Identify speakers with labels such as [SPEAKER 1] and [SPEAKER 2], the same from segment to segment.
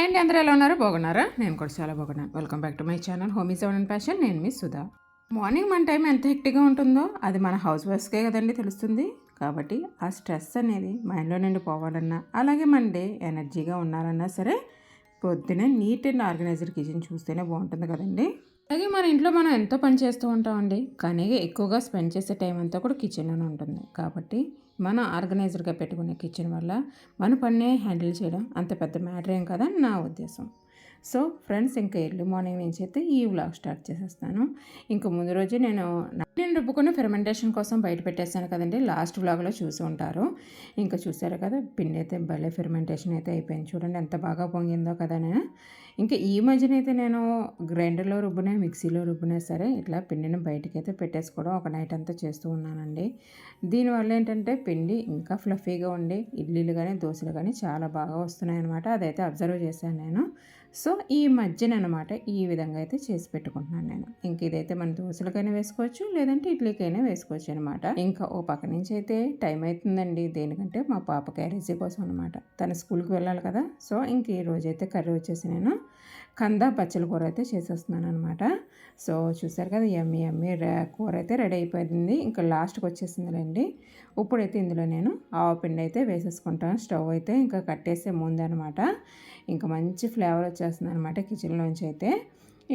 [SPEAKER 1] Hi అండి అందరూ ఎలా ఉన్నారు? బాగున్నారా? నేను కూడా చాలా బాగున్నాను. Welcome back to my channel homie seven and passion నేను మీ సుధా. మార్నింగ్ మన టైం ఎంత హెక్టిక్గా ఉంటుందో అది మన హౌస్ వైఫ్స్కే కదండి తెలుస్తుంది. కాబట్టి ఆ స్ట్రెస్ అనేది మైండ్లో నుండి పోవాలన్నా అలాగే మన డే ఎనర్జీగా ఉండాలన్నా సరే పొద్దునే నీట్ అండ్ ఆర్గనైజ్డ్ కిచెన్ చూస్తేనే బాగుంటుంది కదండి. అలాగే మన ఇంట్లో మనం ఎంతో పని చేస్తూ ఉంటామండి? కానీ ఎక్కువగా స్పెండ్ చేసే టైం అంతా కూడా కిచెన్లోనే ఉంటుంది. కాబట్టి మనం ఆర్గనైజర్గా పెట్టుకునే కిచెన్ వల్ల మన పన్నే హ్యాండిల్ చేయడం అంత పెద్ద మ్యాటర్ ఏం కదా నా ఉద్దేశం. సో ఫ్రెండ్స్ ఇంకా ఎర్లీ మార్నింగ్ నుంచి అయితే ఈ వ్లాగ్ స్టార్ట్ చేసేస్తాను. ఇంకా ముందు రోజు నేను నేను రుబ్బుకున్న ఫెర్మెంటేషన్ కోసం బయట పెట్టేశాను కదండి లాస్ట్ వ్లాగ్లో చూసి ఉంటారు. ఇంకా చూసారు కదా పిండి అయితే భలే ఫెర్మెంటేషన్ అయితే అయిపోయింది. చూడండి ఎంత బాగా పొంగిందో కదా నేను ఇంకా ఈ మధ్యన అయితే నేను గ్రైండర్లో రుబ్బునే మిక్సీలో రుబ్బునే సరే ఇట్లా పిండిని బయటకి అయితే పెట్టేసుకోవడం ఒక నైట్ అంతా చేస్తూ ఉన్నానండి. దీనివల్ల ఏంటంటే పిండి ఇంకా ఫ్లఫీగా ఉండి ఇడ్లీలు కానీ దోశలు కానీ చాలా బాగా వస్తున్నాయి అనమాట అదైతే అబ్జర్వ్ చేశాను నేను. సో ఈ మధ్యన అనమాట ఈ విధంగా అయితే చేసి పెట్టుకుంటున్నాను నేను. ఇంక ఇదైతే మన దోశలకైనా వేసుకోవచ్చు లేదంటే ఇడ్లీకైనా వేసుకోవచ్చు అనమాట. ఇంకా ఓ పక్క నుంచి అయితే టైం అవుతుందండి దేనికంటే మా పాప క్యారేజీ కోసం అనమాట. తన స్కూల్కి వెళ్ళాలి కదా. సో ఇంక ఈ రోజైతే కర్రీ వచ్చేసి నేను కంద పచ్చల కూర అయితే చేసేస్తున్నాను అనమాట సో చూసారు కదా ఎమ్మి ఎమ్మి కూర అయితే రెడీ అయిపోయింది. ఇంకా లాస్ట్కి వచ్చేసిందిలేండి. ఇప్పుడైతే ఇందులో నేను ఆవపిండి అయితే వేసేసుకుంటాను. స్టవ్ అయితే ఇంకా కట్టేసే ముందు అనమాట ఇంకా మంచి ఫ్లేవర్ వచ్చేస్తుంది అనమాట కిచెన్లోంచి అయితే.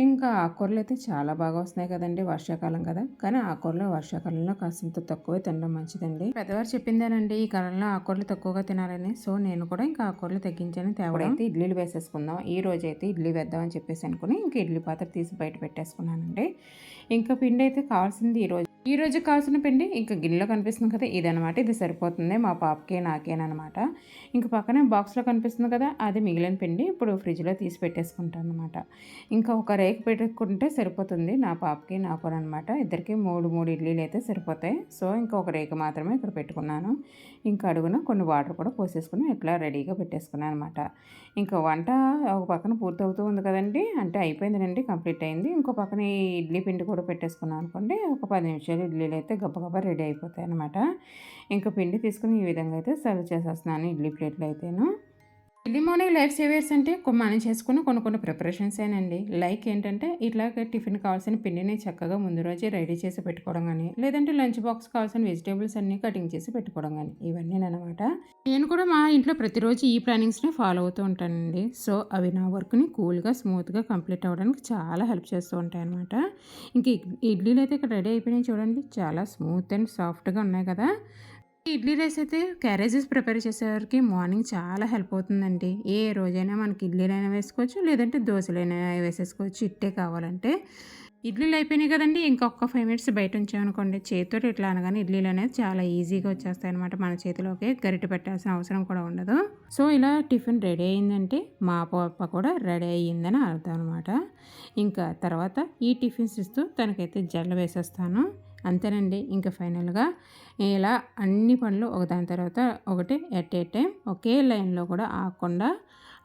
[SPEAKER 1] ఇంకా ఆకుకూరలు అయితే చాలా బాగా వస్తున్నాయి కదండి వర్షాకాలం కదా. కానీ ఆకుకూరలు వర్షాకాలంలో కాసింత తక్కువే తినడం మంచిదండి. పెద్దవారు చెప్పిందేనండి ఈ కాలంలో ఆకుకూరలు తక్కువగా తినాలని. సో నేను కూడా ఇంకా ఆకుకూరలు తగ్గించాను తేవడం. అయితే ఇడ్లీలు వేసేసుకుందాం. ఈ రోజు అయితే ఇడ్లీ వేద్దామని చెప్పేసి అనుకుని ఇంకా ఇడ్లీ పాత్ర తీసి బయట పెట్టేసుకున్నానండి. ఇంకా పిండి అయితే కావాల్సింది ఈరోజు ఈ రోజు కావాల్సిన పిండి ఇంకా గిన్నెలో కనిపిస్తుంది కదా ఇదనమాట ఇది సరిపోతుంది మా పాపకే నాకేనమాట ఇంకా పక్కనే బాక్స్లో కనిపిస్తుంది కదా అది మిగిలిన పిండి ఇప్పుడు ఫ్రిడ్జ్లో తీసి పెట్టేసుకుంటాను అనమాట ఇంకా ఒక రేక్ పెట్టుకుంటే సరిపోతుంది నా పాపకి నాకు అనమాట ఇద్దరికి మూడు మూడు ఇడ్లీలు అయితే సరిపోతాయి. సో ఇంకా ఒక రేకు మాత్రమే ఇక్కడ పెట్టుకున్నాను. ఇంకా అడుగున కొన్ని వాటర్ కూడా పోసేసుకుని ఇట్లా రెడీగా పెట్టేసుకున్నాను అనమాట ఇంకా వంట ఒక పక్కన పూర్తవుతూ ఉంది కదండి అంటే అయిపోయిందండి కంప్లీట్ అయింది. ఇంకో పక్కన ఈ ఇడ్లీ పిండి కూడా పెట్టేసుకున్నాను అనుకోండి ఒక పది నిమిషాలు ఇడ్లీలు అయితే గబ్బ రెడీ అయిపోతాయి అనమాట ఇంకా పిండి తీసుకుని ఈ విధంగా అయితే సర్వ్ చేసేస్తున్నాను ఇడ్లీ ప్లేట్లు అయితేను. ఎర్లీ మార్నింగ్ లైఫ్ సేవర్స్ అంటే మనం చేసుకున్న కొన్ని కొన్ని ప్రిపరేషన్స్ ఏనండి. లైక్ ఏంటంటే ఇట్లాగ టిఫిన్ కావాల్సిన పిండిని చక్కగా ముందు రోజే రెడీ చేసి పెట్టుకోవడం కానీ లేదంటే లంచ్ బాక్స్ కావాల్సిన వెజిటేబుల్స్ అన్నీ కటింగ్ చేసి పెట్టుకోవడం కానీ ఇవన్నీ అనమాట నేను కూడా మా ఇంట్లో ప్రతిరోజు ఈ ప్లానింగ్స్ని ఫాలో అవుతూ ఉంటానండి. సో అవి నా వర్క్ని కూల్గా స్మూత్గా కంప్లీట్ అవ్వడానికి చాలా హెల్ప్ చేస్తూ ఉంటాయి అనమాట ఇంక ఇడ్లీలు అయితే ఇక్కడ రెడీ అయిపోయినాయి చూడండి. చాలా స్మూత్ అండ్ సాఫ్ట్గా ఉన్నాయి కదా. ఇడ్లీ రైస్ అయితే క్యారేజెస్ ప్రిపేర్ చేసేవారికి మార్నింగ్ చాలా హెల్ప్ అవుతుందండి. ఏ రోజైనా మనకి ఇడ్లీలైనా వేసుకోవచ్చు లేదంటే దోశలైనా వేసేసుకోవచ్చు. ఇట్టే కావాలంటే ఇడ్లీలు అయిపోయినాయి కదండి ఇంకొక ఫైవ్ మినిట్స్ బయట ఉంచామనుకోండి చేతితో ఇట్లా అనగానే ఇడ్లీలు అనేది చాలా ఈజీగా వచ్చేస్తాయి అనమాట మన చేతిలోకి గరిట పెట్టాల్సిన అవసరం కూడా ఉండదు. సో ఇలా టిఫిన్ రెడీ అయిందంటే మా పాప కూడా రెడీ అయ్యిందని అర్థం అనమాట ఇంకా తర్వాత ఈ టిఫిన్స్ ఇస్తూ తనకైతే జల్ల వేసేస్తాను. అంతేనండి. ఇంకా ఫైనల్గా ఇలా అన్ని పనులు ఒకదాని తర్వాత ఒకటి ఎట్ ఏ టైం ఒకే లైన్లో కూడా ఆగకుండా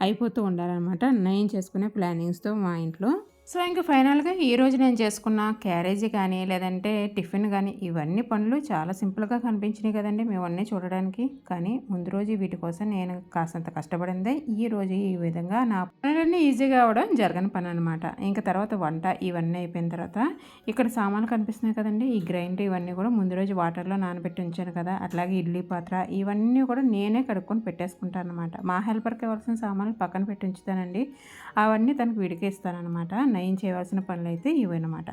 [SPEAKER 1] అయిపోతూ ఉండాలన్నమాట. నేను చేసుకునే ప్లానింగ్స్తో మా ఇంట్లో. సో ఇంకా ఫైనల్గా ఈరోజు నేను చేసుకున్న క్యారేజీ కానీ లేదంటే టిఫిన్ కానీ ఇవన్నీ పనులు చాలా సింపుల్గా కనిపించినాయి కదండి మేమన్నీ చూడడానికి. కానీ ముందు రోజు వీటి కోసం నేను కాస్తంత కష్టపడిందే ఈ రోజు ఈ విధంగా నా పనులన్నీ ఈజీగా అవడం జరగని పని అనమాట ఇంకా తర్వాత వంట ఇవన్నీ అయిపోయిన తర్వాత ఇక్కడ సామాన్లు కనిపిస్తున్నాయి కదండి ఈ గ్రైండర్ ఇవన్నీ కూడా ముందు రోజు వాటర్లో నానబెట్టి ఉంచాను కదా అట్లాగే ఇడ్లీ పాత్ర ఇవన్నీ కూడా నేనే కడుక్కొని పెట్టేసుకుంటాను అనమాట మా హెల్పర్కి ఇవ్వాల్సిన సామాన్లు పక్కన పెట్టి ఉంచుతానండి. అవన్నీ తనకు విడికేస్తానమాట నయం చేయవలసిన పనులు అయితే ఇవన్నమాట.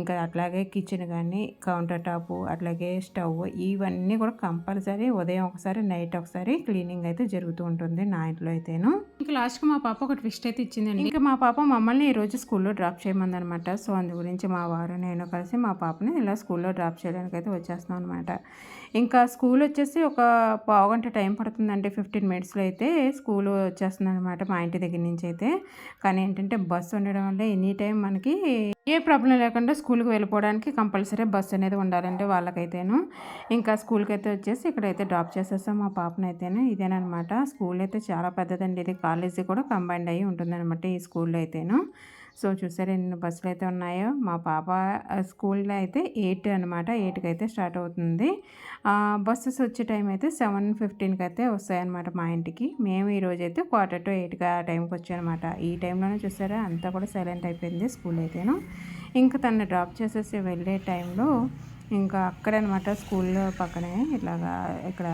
[SPEAKER 1] ఇంకా అట్లాగే కిచెన్ కానీ కౌంటర్ టాప్ అట్లాగే స్టవ్ ఇవన్నీ కూడా కంపల్సరీ ఉదయం ఒకసారి నైట్ ఒకసారి క్లీనింగ్ అయితే జరుగుతూ ఉంటుంది నా ఇంట్లో అయితేను. ఇక లాస్ట్కి మా పాప ఒక ట్విస్ట్ అయితే ఇచ్చిందండి. ఇంకా మా పాప మమ్మల్ని ఈరోజు స్కూల్లో డ్రాప్ చేయమందనమాట సో అందు గురించి మా వారు నేను కలిసి మా పాపని ఇలా స్కూల్లో డ్రాప్ చేయడానికి అయితే వచ్చేస్తున్నాం అనమాట ఇంకా స్కూల్ వచ్చేసి ఒక పావుగంట టైం పడుతుందండి. ఫిఫ్టీన్ మినిట్స్లో అయితే స్కూల్ వచ్చేస్తుంది అనమాట మా ఇంటి దగ్గర నుంచి అయితే. కానీ ఏంటంటే బస్సు ఉండడం వల్ల ఎనీ టైం మనకి ఏ ప్రాబ్లం లేకుండా స్కూల్కి వెళ్ళిపోవడానికి కంపల్సరీ బస్సు అనేది ఉండాలంటే వాళ్ళకైతేను. ఇంకా స్కూల్కి అయితే వచ్చేసి ఇక్కడైతే డ్రాప్ చేసేస్తాం మా పాపనైతేను. ఇదేనమాట స్కూల్ అయితే చాలా పెద్దదండి. ఇది కాలేజీ కూడా కంబైండ్ అయ్యి ఉంటుందన్నమాట ఈ స్కూల్లో అయితేను. సో చూసారు ఎన్ని బస్సులు అయితే ఉన్నాయో? మా పాప స్కూల్లో అయితే ఎయిట్ అనమాట ఎయిట్కి అయితే స్టార్ట్ అవుతుంది. బస్సెస్ వచ్చే టైం అయితే సెవెన్ ఫిఫ్టీన్కి అయితే వస్తాయన్నమాట మా ఇంటికి. మేము ఈరోజు అయితే క్వార్టర్ టు ఎయిట్గా ఆ టైంకి వచ్చాయన్నమాట ఈ టైంలోనే చూసారా? అంతా కూడా సైలెంట్ అయిపోయింది స్కూల్ అయితేను. ఇంకా తను డ్రాప్ చేసేసి వెళ్ళే టైంలో ఇంకా అక్కడనమాట స్కూల్లో పక్కనే ఇట్లాగా ఇక్కడ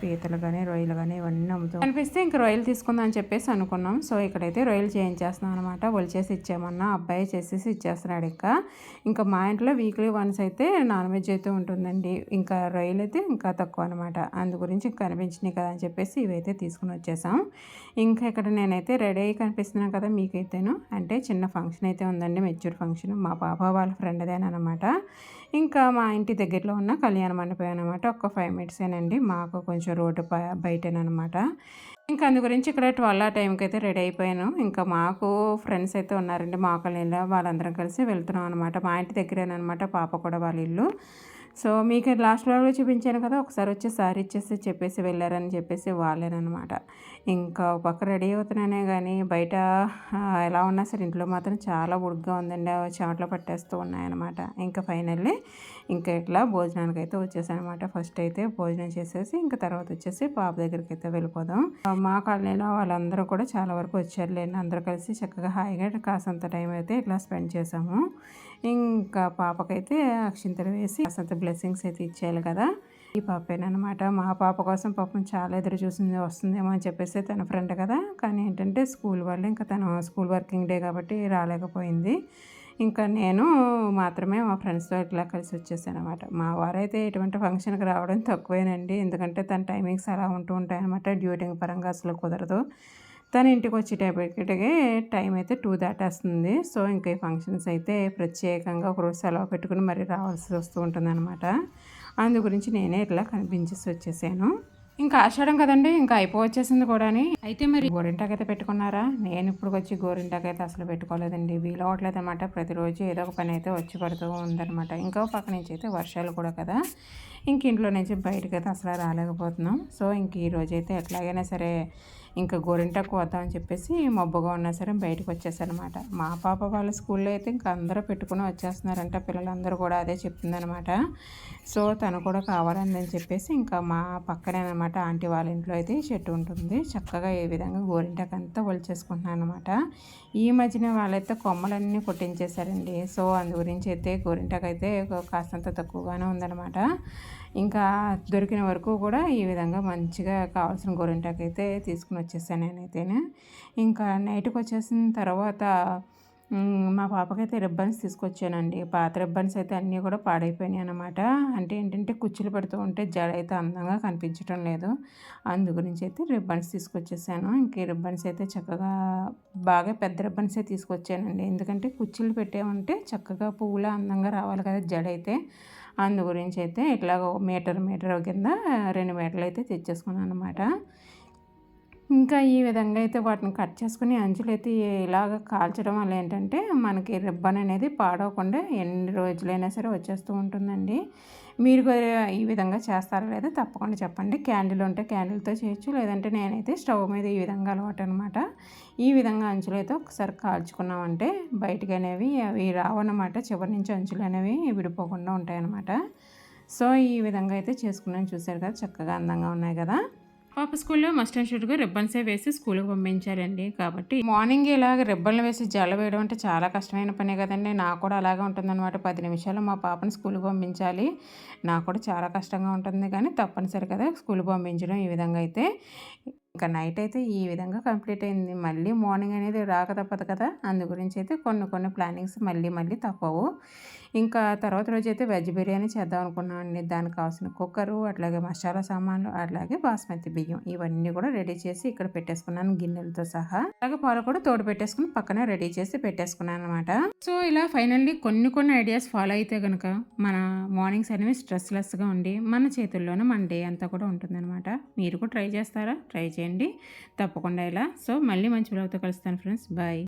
[SPEAKER 1] పీతలు కానీ రొయ్యలు కానీ ఇవన్నీ అమ్ముతాం అనిపిస్తే ఇంకా రొయ్యలు తీసుకుందాం అని చెప్పేసి అనుకున్నాం. సో ఇక్కడైతే రొయ్యలు చేయించేస్తున్నాం అనమాట చేసి ఇచ్చామన్నా అబ్బాయి చేసేసి ఇచ్చేస్తున్నాడు ఇంకా. ఇంకా మా ఇంట్లో వీక్లీ వన్స్ అయితే నాన్ వెజ్ అయితే ఉంటుందండి. ఇంకా రొయ్యలు అయితే ఇంకా తక్కువ అనమాట అందు గురించి ఇంకా కనిపించినాయి కదా అని చెప్పేసి ఇవైతే తీసుకుని వచ్చేసాం. ఇంకా ఇక్కడ నేనైతే రెడీ అయ్యి కనిపిస్తున్నాను కదా మీకైతేను. అంటే చిన్న ఫంక్షన్ అయితే ఉందండి మెచ్యూర్ ఫంక్షన్. మా పాప వాళ్ళ ఫ్రెండ్దేనమాట ఇంకా మా ఇంటి దగ్గరలో ఉన్న కళ్యాణ మండపం అనమాట ఒక ఫైవ్ మినిట్సేనండి మాకు కొంచెం రోడ్డు బయటనమాట ఇంకా అందు గురించి ఇక్కడ ట్వెల్వ్ ఆ టైంకి అయితే రెడీ అయిపోయాను. ఇంకా మాకు ఫ్రెండ్స్ అయితే ఉన్నారండి. మా కళ్యాణ్లో వాళ్ళందరం కలిసి వెళ్తున్నాం అనమాట మా ఇంటి దగ్గరేనమాట పాప కూడా వాళ్ళ ఇల్లు. సో మీకు లాస్ట్ బ్లాగ్లో చూపించాను కదా ఒకసారి వచ్చి సారీ ఇచ్చేసి చెప్పేసి వెళ్ళారని చెప్పేసి వాళ్ళేనమాట ఇంకా పక్క రెడీ అవుతున్నానే కానీ బయట ఎలా ఉన్నా సరే ఇంట్లో మాత్రం చాలా ఉడుగ్గా ఉందండి. చెమటలో పట్టేస్తూ ఉన్నాయన్నమాట. ఇంకా ఫైనల్లీ ఇంకా ఇట్లా భోజనానికి అయితే వచ్చేసానమాట. ఫస్ట్ అయితే భోజనం చేసేసి ఇంకా తర్వాత వచ్చేసి పాప దగ్గరికి అయితే వెళ్ళిపోదాం మా కాలనీలో వాళ్ళందరూ కూడా చాలా వరకు వచ్చారులేండి. అందరూ కలిసి చక్కగా హాయిగా కాసంత టైం అయితే ఇట్లా స్పెండ్ చేసాము. ఇంకా పాపకైతే అక్షింతలు వేసి కాసంత బ్లెస్సింగ్స్ అయితే ఇచ్చేయాలి కదా. ఈ పాపేనమాట మా పాప కోసం పాపం చాలా ఎదురు చూసింది వస్తుందేమో అని చెప్పేసి తన ఫ్రెండ్ కదా. కానీ ఏంటంటే స్కూల్ వాళ్ళు ఇంకా తను స్కూల్ వర్కింగ్ డే కాబట్టి రాలేకపోయింది. ఇంకా నేను మాత్రమే మా ఫ్రెండ్స్తో ఇట్లా కలిసి వచ్చేసాను అనమాట మా వారైతే ఎటువంటి ఫంక్షన్కి రావడం తక్కువేనండి. ఎందుకంటే తన టైమింగ్స్ అలా ఉంటూ ఉంటాయన్నమాట. డ్యూటింగ్ పరంగా అసలు కుదరదు. తన ఇంటికి వచ్చేటప్పటికే టైం అయితే టూ దాటేస్తుంది. సో ఇంకా ఈ ఫంక్షన్స్ అయితే ప్రత్యేకంగా ఒకరోజు సెలవు పెట్టుకుని మరీ రావాల్సి వస్తూ ఉంటుంది అనమాట అందు గురించి నేనే ఇట్లా కనిపించేసి వచ్చేసాను. ఇంకా ఆషాఢం కదండి ఇంకా అయిపోవచ్చేసింది కూడా అయితే మరి గోరింటాకు అయితే పెట్టుకున్నారా? నేను ఇప్పుడు వచ్చి గోరింటాకు అయితే అసలు పెట్టుకోలేదండి. వీలు అవ్వట్లేదు అనమాట ప్రతిరోజు ఏదో ఒక పని అయితే వచ్చి పడుతూ ఉందనమాట ఇంకో పక్క నుంచి అయితే వర్షాలు కూడా కదా. ఇంక ఇంట్లో నుంచి బయటకు అయితే అసలు రాలేకపోతున్నాం. సో ఇంక ఈ అయితే ఎట్లాగైనా సరే ఇంకా గోరింటాకు వద్దామని చెప్పేసి మబ్బుగా ఉన్నా సరే బయటకు వచ్చేసారనమాట మా పాప వాళ్ళ స్కూల్లో అయితే ఇంకా అందరూ పెట్టుకుని వచ్చేస్తున్నారంట. పిల్లలందరూ కూడా అదే చెప్తుందనమాట సో తను కూడా కావాలని చెప్పేసి ఇంకా మా పక్కనే అనమాట ఆంటీ వాళ్ళ ఇంట్లో అయితే చెట్టు ఉంటుంది. చక్కగా ఏ విధంగా గోరింటాకు అంతా ఒలిచేసుకుంటున్నాను అనమాట. ఈ మధ్యన వాళ్ళైతే కొమ్మలన్నీ కొట్టించేశారండి. సో అందు గురించి అయితే గోరింటాకు అయితే కాస్తంత తక్కువగానే ఉందన్నమాట ఇంకా దొరికిన వరకు కూడా ఈ విధంగా మంచిగా కావాల్సిన గోరింటాకు అయితే తీసుకుని వచ్చేసాను నేనైతేనే. ఇంకా నైట్కి వచ్చేసిన తర్వాత మా పాపకైతే రిబ్బన్స్ తీసుకొచ్చానండి. పాత రిబ్బన్స్ అయితే అన్నీ కూడా పాడైపోయినాయి అనమాట అంటే ఏంటంటే కుచ్చులు పెడుతూ ఉంటే జడ అయితే అందంగా కనిపించడం లేదు. అందు గురించి అయితే రిబ్బన్స్ తీసుకొచ్చేసాను. ఇంకే రిబ్బన్స్ అయితే చక్కగా బాగా పెద్ద రిబ్బన్సే తీసుకొచ్చానండి. ఎందుకంటే కుచ్చులు పెట్టే ఉంటే చక్కగా పువ్వులా అందంగా రావాలి కదా జడ అయితే. అందు గురించి అయితే ఇట్లా మీటర్ మీటర్ కింద రెండు మీటర్లు అయితే తెచ్చేసుకున్నాను అనమాట ఇంకా ఈ విధంగా అయితే వాటిని కట్ చేసుకుని అంచులు అయితే ఇలాగ కాల్చడం వల్ల ఏంటంటే మనకి రిబ్బన్ అనేది పాడవకుండా ఎన్ని రోజులైనా సరే వచ్చేస్తూ ఉంటుందండి. మీరు ఈ విధంగా చేస్తారా లేదా తప్పకుండా చెప్పండి. క్యాండిల్ ఉంటే క్యాండిల్తో చేయొచ్చు లేదంటే నేనైతే స్టవ్ మీద ఈ విధంగా అలవాటు అనమాట ఈ విధంగా అంచులు అయితే ఒకసారి కాల్చుకున్నామంటే బయటకు అనేవి అవి రావన్నమాట చివరి నుంచి అంచులు అనేవి విడిపోకుండా ఉంటాయి అన్నమాట సో ఈ విధంగా అయితే చేసుకున్నాను. చూసారు కదా చక్కగా అందంగా ఉన్నాయి కదా. పాప స్కూల్లో మస్ట్ అండ్ రిబ్బన్సే వేసి స్కూల్కి పంపించారండి. కాబట్టి మార్నింగ్ ఇలాగ రిబ్బన్లు వేసి జల వేయడం అంటే చాలా కష్టమైన పనే కదండి. నాకు కూడా అలాగే ఉంటుందన్నమాట. పది నిమిషాలు మా పాపను స్కూల్కి పంపించాలి. నాకు కూడా చాలా కష్టంగా ఉంటుంది. కానీ తప్పనిసరి కదా స్కూల్కి పంపించడం ఈ విధంగా అయితే. ఇంకా నైట్ అయితే ఈ విధంగా కంప్లీట్ అయింది. మళ్ళీ మార్నింగ్ అనేది రాక తప్పదు కదా. అందు గురించి అయితే కొన్ని కొన్ని ప్లానింగ్స్ మళ్ళీ మళ్ళీ తప్పవు. ఇంకా తర్వాత రోజు అయితే వెజ్ బిర్యానీ చేద్దాం అనుకున్నామండి. దానికి కావాల్సిన కుక్కరు అట్లాగే మసాలా సామాన్లు అట్లాగే బాస్మతి బియ్యం ఇవన్నీ కూడా రెడీ చేసి ఇక్కడ పెట్టేసుకున్నాను గిన్నెలతో సహా. అలాగే పాలు కూడా తోడు పెట్టేసుకుని పక్కన రెడీ చేసి పెట్టేసుకున్నాను అనమాట సో ఇలా ఫైనల్లీ కొన్ని కొన్ని ఐడియాస్ ఫాలో అయితే కనుక మన మార్నింగ్స్ అనేవి స్ట్రెస్లెస్గా ఉండి మన చేతుల్లోనే మన డే అంతా కూడా ఉంటుందన్నమాట. మీరు కూడా ట్రై చేస్తారా? ట్రై చేయండి. తప్పకుండా ఇలా. సో మళ్ళీ మంచి బ్లాగ్తో కలుస్తాను ఫ్రెండ్స్. బాయ్.